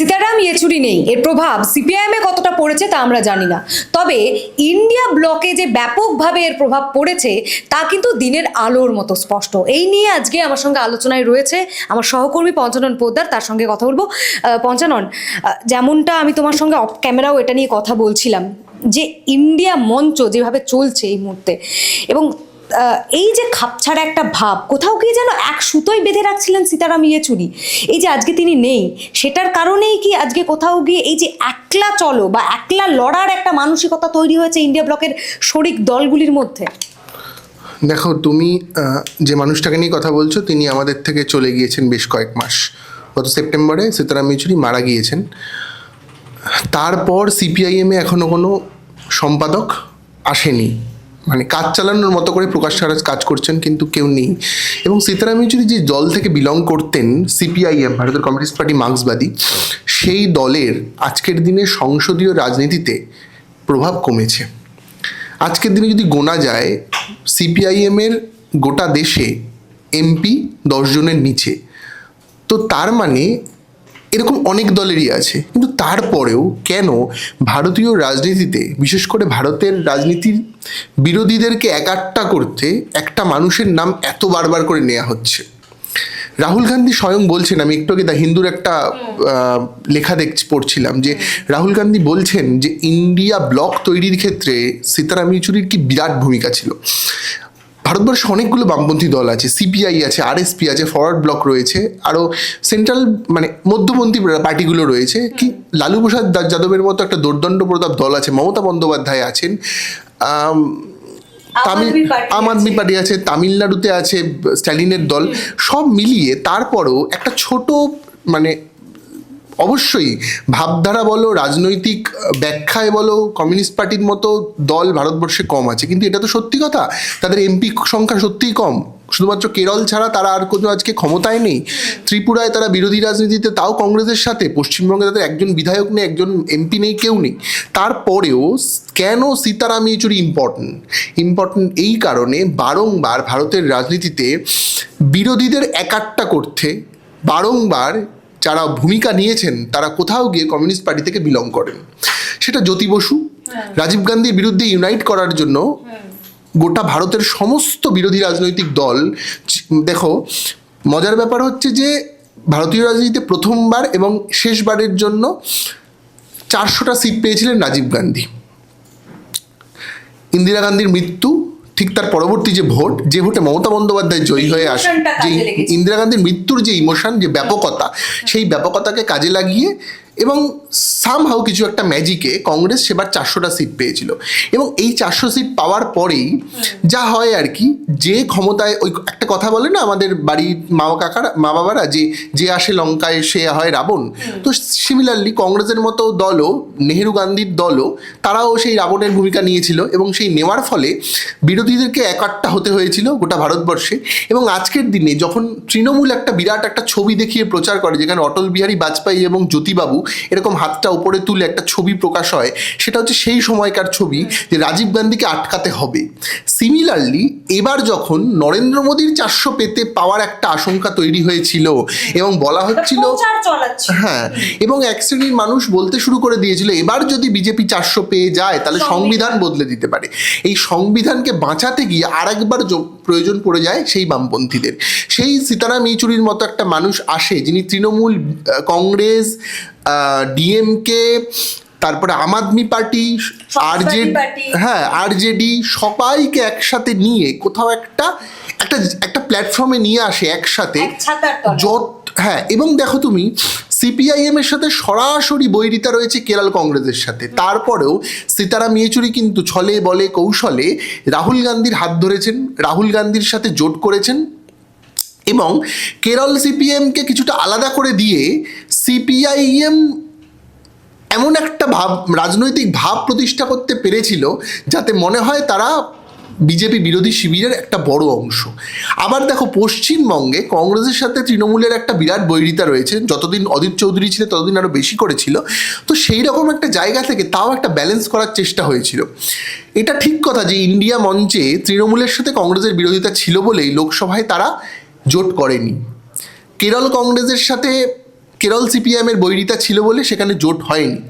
সীতারাম ইয়েচুরি নেই। এর প্রভাব সিপিআইএম কতটা পড়েছে তা আমরা জানি না। তবে ইন্ডিয়া ব্লকে যে ব্যাপকভাবে এর প্রভাব পড়েছে, তা কিন্তু দিনের আলোর মতো স্পষ্ট। এই নিয়ে আজকে আমার সঙ্গে আলোচনায় রয়েছে আমার সহকর্মী পঞ্চানন পোদ্দার, তার সঙ্গে কথা বলব। পঞ্চানন যেমনটা আমি তোমার সঙ্গে অফ ক্যামেরাও এটা নিয়ে কথা বলছিলাম, যে ইন্ডিয়া মঞ্চ যেভাবে চলছে এই মুহূর্তে এবং এই যে খাপছাড়া একটা ভাব, কোথাও গিয়ে যেন এক সুতোয় বেঁধে রাখছিলেন সীতারাম ইয়েচুরি। এই যে আজকে তিনি নেই, সেটার কারণেই কি আজকে কোথাও গিয়ে এই যে একলা চলো বা একলা লড়ার একটা মানসিকতা তৈরি হয়েছে ইন্ডিয়া ব্লকের শরিক দলগুলির মধ্যে? দেখো, তুমি যে মানুষটাকে নিয়ে কথা বলছো, তিনি আমাদের থেকে চলে গিয়েছেন বেশ কয়েক মাস। গত সেপ্টেম্বরে সীতারাম ইয়েচুরি মারা গিয়েছেন। তারপর সিপিআইএমে এখনও কোনো সম্পাদক আসেনি। মানে কাজ চালানোর মতো করে প্রকাশ সারাজ কাজ করছেন কিন্তু কেউ নেই। এবং সীতারাম ইয়েচুরি যে দল থেকে বিলং করতেন সিপিআইএম ভারতের কমিউনিস্ট পার্টি মার্ক্সবাদী, সেই দলের আজকের দিনে সংসদীয় রাজনীতিতে প্রভাব কমেছে। আজকের দিনে যদি গোনা যায় সিপিআইএমের গোটা দেশে এমপি জনের নিচে। তো তার মানে এরকম অনেক দলেরই আছে। কিন্তু তারপরেও কেন ভারতীয় রাজনীতিতে, বিশেষ করে ভারতের রাজনীতির বিরোধীদেরকে একাট্টা করতে একটা মানুষের নাম এত বারবার করে নেওয়া হচ্ছে? রাহুল গান্ধী স্বয়ং বলছেন, আমি একটু আগে দ্য হিন্দুর একটা লেখা দেখ, পড়ছিলাম যে, রাহুল গান্ধী বলছেন যে, ইন্ডিয়া ব্লক তৈরির ক্ষেত্রে সীতারাম ইয়েচুরির কি বিরাট ভূমিকা ছিল। ভারতবর্ষে অনেকগুলো বামপন্থী দল আছে সিপিআই আছে আরএসপি আছে ফরওয়ার্ড ব্লক রয়েছে আরও সেন্ট্রাল মানে মধ্যপন্থী পার্টিগুলো রয়েছে কি লালু প্রসাদ যাদবের মতো একটা দুর্দণ্ড প্রতাপ দল আছে মমতা বন্দ্যোপাধ্যায় আছেন তামিল আম আদমি পার্টি আছে তামিলনাড়ুতে আছে স্ট্যালিনের দল সব মিলিয়ে তারপরও একটা ছোট মানে অবশ্যই ভাবধারা বলো, রাজনৈতিক ব্যাখ্যায় বলো, কমিউনিস্ট পার্টির মতো দল ভারতবর্ষে কম আছে। কিন্তু এটা তো সত্যি কথা। তাদের এমপি সংখ্যা সত্যিই কম। শুধুমাত্র কেরল ছাড়া তারা আর কোনো আজকে ক্ষমতায় নেই। ত্রিপুরায় তারা বিরোধী রাজনীতিতে, তাও কংগ্রেসের সাথে, পশ্চিমবঙ্গে তাদের একজন বিধায়ক নেই, একজন এমপি নেই, কেউ নেই। তারপরেও কেন সীতারাম ইয়েচুরি ইম্পর্টেন্ট ইম্পর্টেন্ট এই কারণে বারংবার ভারতের রাজনীতিতে বিরোধীদের একাট্টা করতে, বারংবার যারা ভূমিকা নিয়েছেন তারা কোথাও গিয়ে কমিউনিস্ট পার্টি থেকে বিলং করেন। সেটা জ্যোতি বসু রাজীব গান্ধীর বিরুদ্ধে ইউনাইট করার জন্য গোটা ভারতের সমস্ত বিরোধী রাজনৈতিক দল দেখো মজার ব্যাপার হচ্ছে যে ভারতীয় রাজনীতিতে প্রথমবার এবং শেষবারের জন্য চারশোটা সিট পেয়েছিলেন রাজীব গান্ধী। ইন্দিরা গান্ধীর মৃত্যু ঠিক তার পরবর্তী যে ভোট যে ভোটে মমতা বন্দ্যোপাধ্যায় জয়ী হয়ে আসে যে ইন্দিরা গান্ধীর মৃত্যুর যে ইমোশন যে ব্যাপকতা সেই ব্যাপকতাকে কাজে লাগিয়ে এবং সামহাও কিছু একটা ম্যাজিকে কংগ্রেস সেবার চারশোটা সিট পেয়েছিল। এবং এই চারশো সিট পাওয়ার পরেই যা হয় আর কি যে ক্ষমতায় ওই একটা কথা বলে না আমাদের বাড়ির মা কাকারা মা বাবারা যে যে আসে লঙ্কায় সে হয় রাবণ। তো সিমিলারলি কংগ্রেসের মতো দলও নেহেরু গান্ধীর দলও তারাও সেই রাবণের ভূমিকা নিয়েছিল এবং সেই নেওয়ার ফলে বিরোধীদেরকে একাট্টা হতে হয়েছিল গোটা ভারতবর্ষে। এবং আজকের দিনে যখন তৃণমূল একটা বিরাট একটা ছবি দেখিয়ে প্রচার করে যেখানে অটল বিহারী বাজপেয়ী এবং জ্যোতিবাবু এরকম হাতটা উপরে তুলে একটা ছবি প্রকাশ হয় সেটা হচ্ছে সেই সময়কার ছবি যে রাজীব গান্ধীকে আটকাতে হবে। সিমিলারলি এবার যখন নরেন্দ্র মোদীর চারশো পেতে পাওয়ার একটা আশঙ্কা তৈরি হয়েছিল এবং বলা হচ্ছিল হ্যাঁ এবং এক শ্রেণির মানুষ বলতে শুরু করে দিয়েছিল এবার যদি বিজেপি চারশো পেয়ে যায় তাহলে সংবিধান বদলে দিতে পারে। এই সংবিধানকে বাঁচাতে গিয়ে আরেকবার প্রয়োজন পড়ে যায় সেই বামপন্থীদের। সেই সীতারাম ইয়েচুরির মতো একটা মানুষ আসে যিনি তৃণমূল কংগ্রেস ডিএমকে তারপরে আম আদমি পার্টি আরজেডি। হ্যাঁ আরজেডি সবাইকে একসাথে নিয়ে কোথাও একটা একটা একটা প্ল্যাটফর্মে নিয়ে আসে একসাথে। এক যত হ্যাঁ এবং দেখো তুমি সিপিআইএম এর সাথে সরাসরি বৈরিতা রয়েছে কেরল কংগ্রেসের সাথে। তারপরেও সীতারাম ইয়েচুরি কিন্তু ছলে বলে কৌশলে রাহুল গান্ধীর হাত ধরেছেন রাহুল গান্ধীর সাথে জোট করেছেন এবং কেরল সিপিএমকে কিছুটা আলাদা করে দিয়ে সিপিআইএম এমন একটা ভাব, রাজনৈতিক ভাব প্রতিষ্ঠা করতে পেরেছিল যাতে মনে হয় তারা বিজেপি বিরোধী শিবিরের একটা বড় অংশ। আবার দেখো, পশ্চিমবঙ্গে কংগ্রেসের সাথে তৃণমূলের একটা বিরাট বৈরিতা রয়েছে, যতদিন অদিত চৌধুরী ছিল ততদিন আরও বেশি করেছিল। তো সেই রকম একটা জায়গা থেকে তাও একটা ব্যালেন্স করার চেষ্টা হয়েছিল। এটা ঠিক কথা যে ইন্ডিয়া মঞ্চে তৃণমূলের সাথে কংগ্রেসের বিরোধিতা ছিল বলেই লোকসভায় তারা জোট করেনি। কেরল কংগ্রেসের সাথে কেরল সিপিএমের বৈরিতা ছিল বলে সেখানে জোট হয়নি।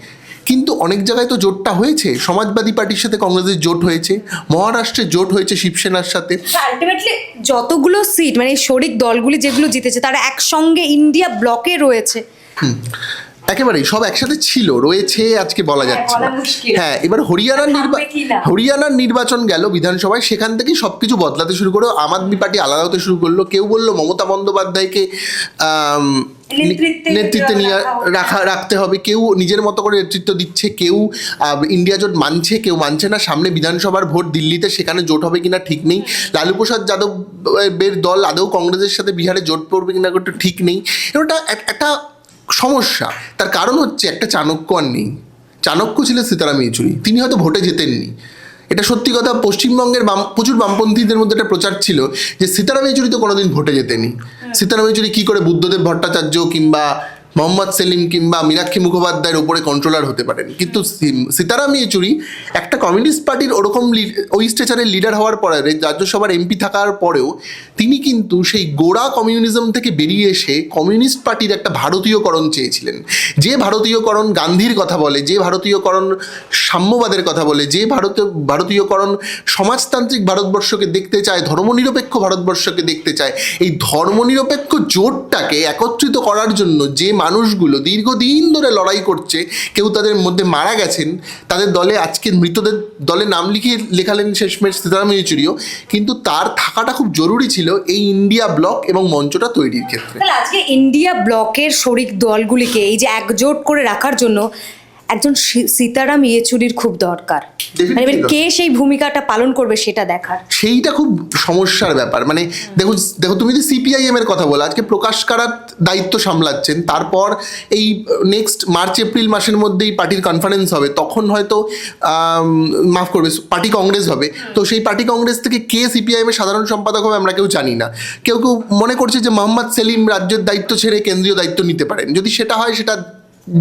কিন্তু অনেক জায়গায় তো জোটটা হয়েছে। সমাজবাদী পার্টির সাথে কংগ্রেসের জোট হয়েছে মহারাষ্ট্রে জোট হয়েছে শিবসেনার সাথে। আলটিমেটলি যতগুলো সিট মানে শরিক দলগুলি যেগুলো জিতেছে তারা একসঙ্গে ইন্ডিয়া ব্লকে রয়েছে। একেবারেই সব একসাথে ছিল রয়েছে আজকে বলা হ্যাঁ, যাচ্ছে না। হ্যাঁ এবার হরিয়ানার থাকবে নির্বা কি না? হরিয়ানার নির্বাচন গেল বিধানসভায় সেখান থেকেই সবকিছু বদলাতে শুরু করল। আম আদমি পার্টি আলাদা হতে শুরু করল। কেউ বলল মমতা বন্দ্যোপাধ্যায়কে নেতৃত্বে নিয়ে রাখা রাখতে হবে। কেউ নিজের মতো করে নেতৃত্ব দিচ্ছে কেউ ইন্ডিয়া জোট মানছে কেউ মানছে না। সামনে বিধানসভার ভোট দিল্লিতে সেখানে জোট হবে কিনা ঠিক নেই। লালু প্রসাদ যাদবের দল আদৌ কংগ্রেসের সাথে বিহারে জোট পড়বে কিনা ওটা ঠিক নেই। এটা একটা সমস্যা। তার কারণ হচ্ছে একটা চাণক্য আর নেই। চাণক্য ছিলেন সীতারাম ইয়েচুরি। তিনি হয়তো ভোটে জেতেননি। এটা সত্যি কথা পশ্চিমবঙ্গের বাম প্রচুর বামপন্থীদের মধ্যে একটা প্রচার ছিল যে সীতারাম ইয়েচুরি তো কোনোদিন ভোটে জেতেনি। সীতারাম ইয়েচুরি কী করে বুদ্ধদেব ভট্টাচার্য কিংবা মোহাম্মদ সেলিম কিংবা মীনাক্ষী মুখোপাধ্যায়ের উপরে কন্ট্রোলার হতে পারেন। কিন্তু সীতারাম ইয়েচুরি একটা কমিউনিস্ট পার্টির ওরকম ওই স্টেচারের লিডার হওয়ার পরে, রাজ্যসভার এমপি থাকার পরেও তিনি কিন্তু সেই গোড়া কমিউনিজম থেকে বেরিয়ে এসে কমিউনিস্ট পার্টির একটা ভারতীয়করণ চেয়েছিলেন। যে ভারতীয়করণ গান্ধীর কথা বলে, যে ভারতীয়করণ সাম্যবাদের কথা বলে, যে ভারত, ভারতীয়করণ সমাজতান্ত্রিক ভারতবর্ষকে দেখতে চায়, ধর্মনিরপেক্ষ ভারতবর্ষকে দেখতে চায়, এই ধর্মনিরপেক্ষ জোটটাকে একত্রিত করার জন্য যে মানুষগুলো দীর্ঘদিন ধরে লড়াই করছে, কেউ তাদের মধ্যে মারা গেছেন, তাদের দলে আজকে মৃতদের দলে নাম লিখিয়ে লেখালেন শেষমেশ সীতারাম ইয়েচুরিও, কিন্তু তার থাকাটা খুব জরুরি ছিল এই ইন্ডিয়া ব্লক এবং মঞ্চটা তৈরির ক্ষেত্রে। আজকে ইন্ডিয়া ব্লকের শরিক দলগুলিকে এই যে একজোট করে রাখার জন্য একজন সীতারাম ইয়েচুরির খুব দরকার। মানে এবার কে সেই ভূমিকাটা পালন করবে সেটা দেখার। সেইটা খুব সমস্যার ব্যাপার। মানে দেখো দেখো তুমি যদি সিপিআইএম এর কথা বলো আজকে প্রকাশ কারাত দায়িত্ব সামলাচ্ছেন তারপর এই নেক্সট মার্চ এপ্রিল মাসের মধ্যেই পার্টির কনফারেন্স হবে তখন হয়তো মাফ করবে পার্টি কংগ্রেস হবে। তো সেই পার্টি কংগ্রেস থেকে কে সিপিআইএম এর সাধারণ সম্পাদক হবে আমরা কেউ জানি না। কেউ কেউ মনে করছে যে মোহাম্মদ সেলিম রাজ্যের দায়িত্ব ছেড়ে কেন্দ্রীয় দায়িত্ব নিতে পারেন। যদি সেটা হয় সেটা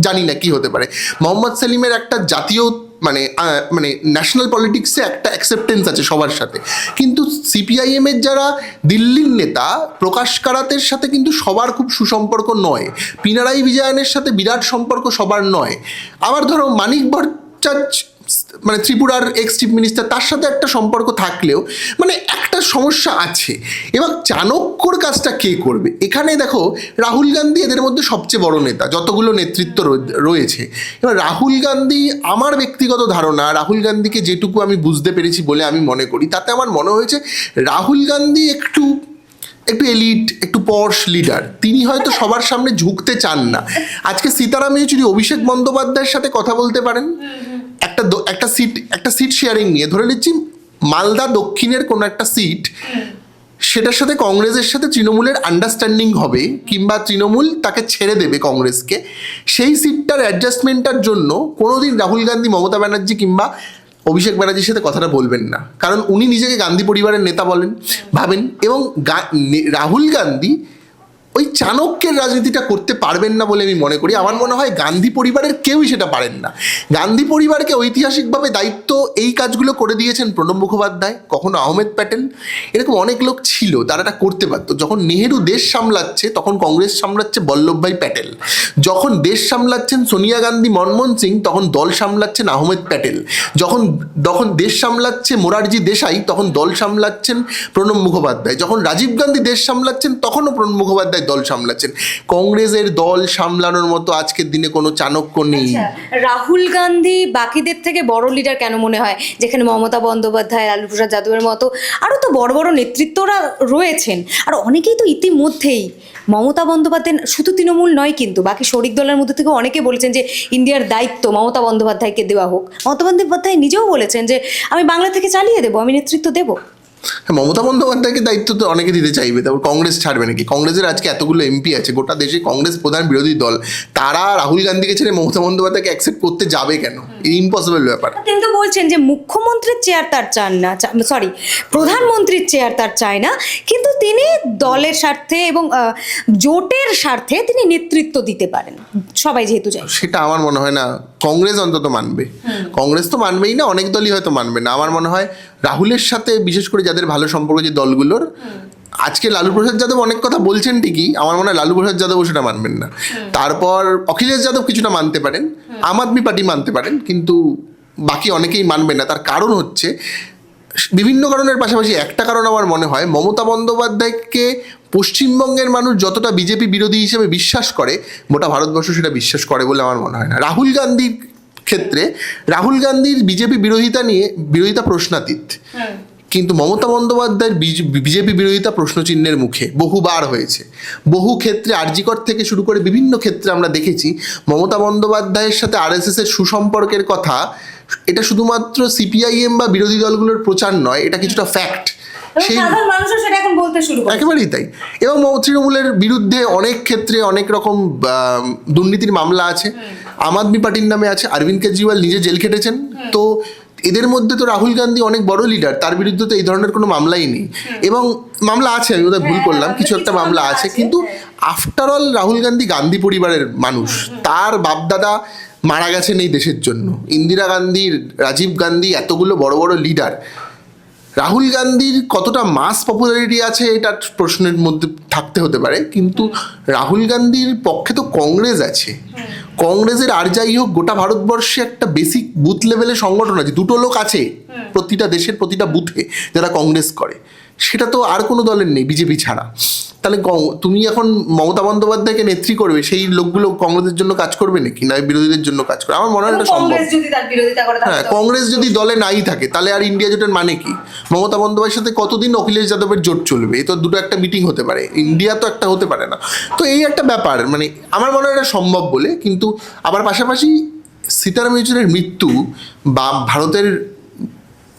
জানি না কি হতে পারে। মোহাম্মদ সেলিমের একটা জাতীয় মানে মানে ন্যাশনাল পলিটিক্সে একটা অ্যাকসেপ্টেন্স আছে সবার সাথে। কিন্তু সিপিআইএমের যারা দিল্লির নেতা, প্রকাশ কারাতের সাথে কিন্তু সবার খুব সুসম্পর্ক নয়। পিনারাই বিজয়নের সাথে বিরাট সম্পর্ক সবার নয়। আবার ধরো মানিক ভট্টাচার্য মানে ত্রিপুরার এক্স চিফ মিনিস্টার তার সাথে একটা সম্পর্ক থাকলেও মানে একটা সমস্যা আছে। এবার চাণক্যর কাজটা কে করবে? এখানে দেখো রাহুল গান্ধী এদের মধ্যে সবচেয়ে বড় নেতা যতগুলো নেতৃত্ব রয়ে- রয়েছে। এবার রাহুল গান্ধী আমার ব্যক্তিগত ধারণা রাহুল গান্ধীকে যেটুকু আমি বুঝতে পেরেছি বলে আমি মনে করি তাতে আমার মনে হয়েছে রাহুল গান্ধী একটু একটু এলিট একটু পর্শ লিডার তিনি হয়তো সবার সামনে ঝুঁকতে চান না। আজকে সীতারাম ইয়েচুরি অভিষেক বন্দ্যোপাধ্যায়ের সাথে কথা বলতে পারেন? একটা সিট একটা সিট শেয়ারিং নিয়ে। ধরে নিচ্ছি, মালদা দক্ষিণের কোনো একটা সিট সেটার সাথে কংগ্রেসের সাথে তৃণমূলের আন্ডারস্ট্যান্ডিং হবে, কিংবা তৃণমূল তাকে ছেড়ে দেবে কংগ্রেসকে। সেই সিটটার অ্যাডজাস্টমেন্টের জন্য কোনোদিন রাহুল গান্ধী, মমতা ব্যানার্জি কিংবা অভিষেক ব্যানার্জির সাথে কথাটা বলবেন না। কারণ উনি নিজেকে গান্ধী পরিবারের নেতা বলেন, ভাবেন, এবং রাহুল গান্ধী ওই চাণক্যের রাজনীতিটা করতে পারবেন না বলে আমি মনে করি। আমার মনে হয় গান্ধী পরিবারের কেউই সেটা পারেন না। গান্ধী পরিবারকে ঐতিহাসিকভাবে দায়িত্ব এই কাজগুলো করে দিয়েছেন প্রণব মুখোপাধ্যায়, কখনো আহমেদ প্যাটেল। এরকম অনেক লোক ছিল, তারা এটা করতে পারতো। যখন নেহেরু দেশ সামলাচ্ছে, তখন কংগ্রেস সামলাচ্ছে বল্লভভাই প্যাটেল। যখন দেশ সামলাচ্ছেন সোনিয়া গান্ধী, মনমোহন সিং, তখন দল সামলাচ্ছেন আহমেদ প্যাটেল। যখন যখন দেশ সামলাচ্ছে মোরারজি দেশাই, তখন দল সামলাচ্ছেন প্রণব মুখোপাধ্যায়। যখন রাজীব গান্ধী দেশ সামলাচ্ছেন, তখনও প্রণব মুখোপাধ্যায় দল সামলাচ্ছেন? কংগ্রেসের দল সামলানোর মতো আজকের দিনে কোনো চাণক্য নেই। রাহুল গান্ধী বাকিদের থেকে বড় লিডার কেন মনে হয়? যেখানে মমতা বন্দ্যোপাধ্যায়, লালু প্রসাদ যাদবের মতো আরও তো বড় বড় নেতৃত্বরা রয়েছেন। আর অনেকেই তো ইতিমধ্যেই মমতা বন্দ্যোপাধ্যায়, শুধু তৃণমূল নয় কিন্তু, বাকি শরিক দলের মধ্যে থেকে অনেকে বলেছেন যে ইন্ডিয়ার দায়িত্ব মমতা বন্দ্যোপাধ্যায়কে দেওয়া হোক। মমতা বন্দ্যোপাধ্যায় নিজেও বলেছেন যে, আমি বাংলা থেকে চালিয়ে দেবো, আমি নেতৃত্ব দেবো। হ্যাঁ, মমতা বন্দ্যোপাধ্যায়কে দায়িত্ব তো অনেকে দিতে চাইবে তারপর কংগ্রেস ছাড়বে নাকি? কংগ্রেসের আজকে এতগুলো এমপি আছে গোটা দেশে কংগ্রেস প্রধান বিরোধী দল তারা রাহুল গান্ধীকে ছেড়ে মমতা বন্দ্যোপাধ্যায়কে অ্যাকসেপ্ট করতে যাবে কেন? ইম্পসিবল ব্যাপার। তিনি তো বলছেন যে মুখ্যমন্ত্রীর চেয়ার তার চান না সরি প্রধানমন্ত্রীর চেয়ার তার চায় না কিন্তু তিনি দলের স্বার্থে এবং জোটের স্বার্থে তিনি নেতৃত্ব দিতে পারেন। সবাই যেহেতু চায়। সেটা আমার মনে হয় না। কংগ্রেস অন্তত মানবে। কংগ্রেস তো মানবেই না অনেক দলই হয়তো মানবে না। আমার মনে হয় রাহুলের সাথে বিশেষ করে যাদের ভালো সম্পর্ক যে দলগুলোর আজকে লালু প্রসাদ যাদব অনেক কথা বলছেন ঠিকই আমার মনে হয় লালু প্রসাদ যাদবও সেটা মানবেন না। তারপর অখিলেশ যাদব কিছুটা মানতে পারেন আম আদমি পার্টি মানতে পারেন কিন্তু বাকি অনেকেই মানবেন না। তার কারণ হচ্ছে বিভিন্ন কারণের পাশাপাশি একটা কারণ আমার মনে হয় মমতা বন্দ্যোপাধ্যায়কে পশ্চিমবঙ্গের মানুষ যতটা বিজেপি বিরোধী হিসেবে বিশ্বাস করে গোটা ভারতবর্ষ সেটা বিশ্বাস করে বলে আমার মনে হয় না। রাহুল গান্ধীর ক্ষেত্রে রাহুল গান্ধীর বিজেপি বিরোধিতা নিয়ে বিরোধিতা প্রশ্নাতীত। কিন্তু মমতা বন্দ্যোপাধ্যায়ের বিজেপি বিরোধিতা প্রশ্নচিহ্নের মুখে বহুবার হয়েছে। বহু ক্ষেত্রে আরজিকর থেকে শুরু করে বিভিন্ন ক্ষেত্রে আমরা দেখেছি মমতা বন্দ্যোপাধ্যায়ের সাথে আরএসএস এর সুসম্পর্কের কথা। এটা শুধুমাত্র সিপিআইএম বা বিরোধী দলগুলোর প্রচার নয় এটা কিছুটা ফ্যাক্ট সেই একেবারেই তাই। এবং তৃণমূলের বিরুদ্ধে অনেক ক্ষেত্রে অনেক রকম দুর্নীতির মামলা আছে। আম আদমি পার্টির নামে আছে অরবিন্দ কেজরিওয়াল নিজে জেল খেটেছেন। তো এদের মধ্যে তো রাহুল গান্ধী অনেক বড় লিডার তার বিরুদ্ধে তো এই ধরনের কোনো মামলাই নেই। এবং মামলা আছে আমি বোধহয় ভুল হ্যাঁ, করলাম? হ্যাঁ, কিছু একটা মামলা আছে কিন্তু হ্যাঁ। আফটার অল রাহুল গান্ধী গান্ধী পরিবারের মানুষ। তার বাপদাদা মারা গেছেন এই দেশের জন্য। ইন্দিরা গান্ধী রাজীব গান্ধী এতগুলো বড় বড় লিডার রাহুল গান্ধীর কতটা মাস পপুলারিটি আছে এটা প্রশ্নের মধ্যে থাকতে হতে পারে। কিন্তু রাহুল গান্ধীর পক্ষে তো কংগ্রেস আছে। কংগ্রেসের আর যাই হোক গোটা ভারতবর্ষে একটা বেসিক বুথ লেভেলে সংগঠন আছে। দুটো লোক আছে প্রতিটা দেশের প্রতিটা বুথে যারা কংগ্রেস করে। সেটা তো আর কোনো দলের নেই বিজেপি ছাড়া। তাহলে তুমি এখন মমতা বন্দ্যোপাধ্যায়কে নেত্রী করবে সেই লোকগুলো কংগ্রেসের জন্য কাজ করবে নাকি? না বিরোধীদের জন্য কাজ করবে? আমার মনে হয় এটা সম্ভব। হ্যাঁ কংগ্রেস যদি দলে নাই থাকে তাহলে আর ইন্ডিয়া জোটের মানে কি? মমতা বন্দ্যোপাধ্যায়ের সাথে কতদিন অখিলেশ যাদবের জোট চলবে? এই তো দুটো একটা মিটিং হতে পারে। ইন্ডিয়া তো একটা হতে পারে না। তো এই একটা ব্যাপার মানে আমার মনে হয় এটা সম্ভব বলে কিন্তু আবার পাশাপাশি সীতারাম ইয়েচুরির মৃত্যু বা ভারতের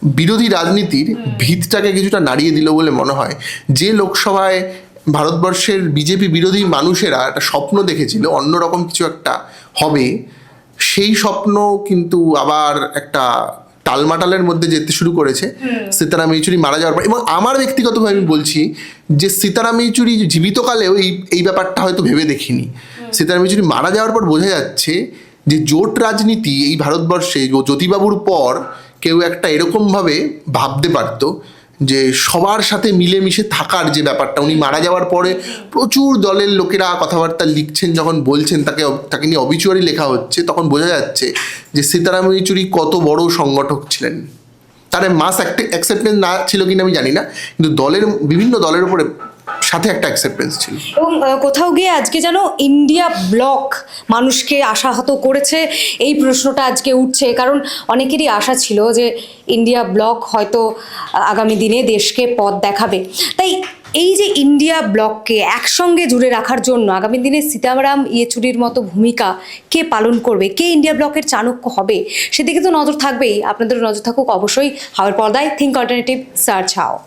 বিরোধী রাজনীতির ভিতটাকে কিছুটা নাড়িয়ে দিল বলে মনে হয়। যে লোকসভায় ভারতবর্ষের বিজেপি বিরোধী মানুষেরা একটা স্বপ্ন দেখেছিল অন্যরকম কিছু একটা হবে সেই স্বপ্ন কিন্তু আবার একটা টালমাটালের মধ্যে যেতে শুরু করেছে। সীতারাম ইয়েচুরি মারা যাওয়ার পর এবং আমার ব্যক্তিগতভাবে আমি বলছি যে সীতারাম ইয়েচুরি জীবিতকালেও এই এই ব্যাপারটা হয়তো ভেবে দেখিনি। সীতারাম ইয়েচুরি মারা যাওয়ার পর বোঝা যাচ্ছে যে জোট রাজনীতি এই ভারতবর্ষে জ্যোতিবাবুর জ্যোতিবাবুর পর কেউ একটা এরকমভাবে ভাবতে পারতো যে সবার সাথে মিলেমিশে থাকার যে ব্যাপারটা, উনি মারা যাওয়ার পরে প্রচুর দলের লোকেরা কথাবার্তা লিখছেন, যখন বলছেন তাকে তাকে নিয়ে অবিচুয়ারি লেখা হচ্ছে, তখন বোঝা যাচ্ছে যে সীতারাম ইয়েচুরি কত বড় সংগঠক ছিলেন। তার মাস অ্যাকসেপ্টেন্স না ছিল কিনা আমি জানি না, কিন্তু দলের, বিভিন্ন দলের উপরে সাথে একটা অ্যাকসেপ্টেন্স ছিল। এবং কোথাও গিয়ে আজকে যেন ইন্ডিয়া ব্লক মানুষকে আশাহত করেছে, এই প্রশ্নটা আজকে উঠছে। কারণ অনেকেরই আশা ছিল যে ইন্ডিয়া ব্লক হয়তো আগামী দিনে দেশকে পথ দেখাবে। তাই এই যে ইন্ডিয়া ব্লককে একসঙ্গে জুড়ে রাখার জন্য আগামী দিনে সীতারাম ইয়েচুরির মতো ভূমিকা কে পালন করবে? কে ইন্ডিয়া ব্লকের চাণক্য হবে? সেদিকে তো নজর থাকবেই। আপনাদের নজর থাকুক অবশ্যই। হাওয়ার পর্দায় থিঙ্ক অল্টারনেটিভ সার্চ হাও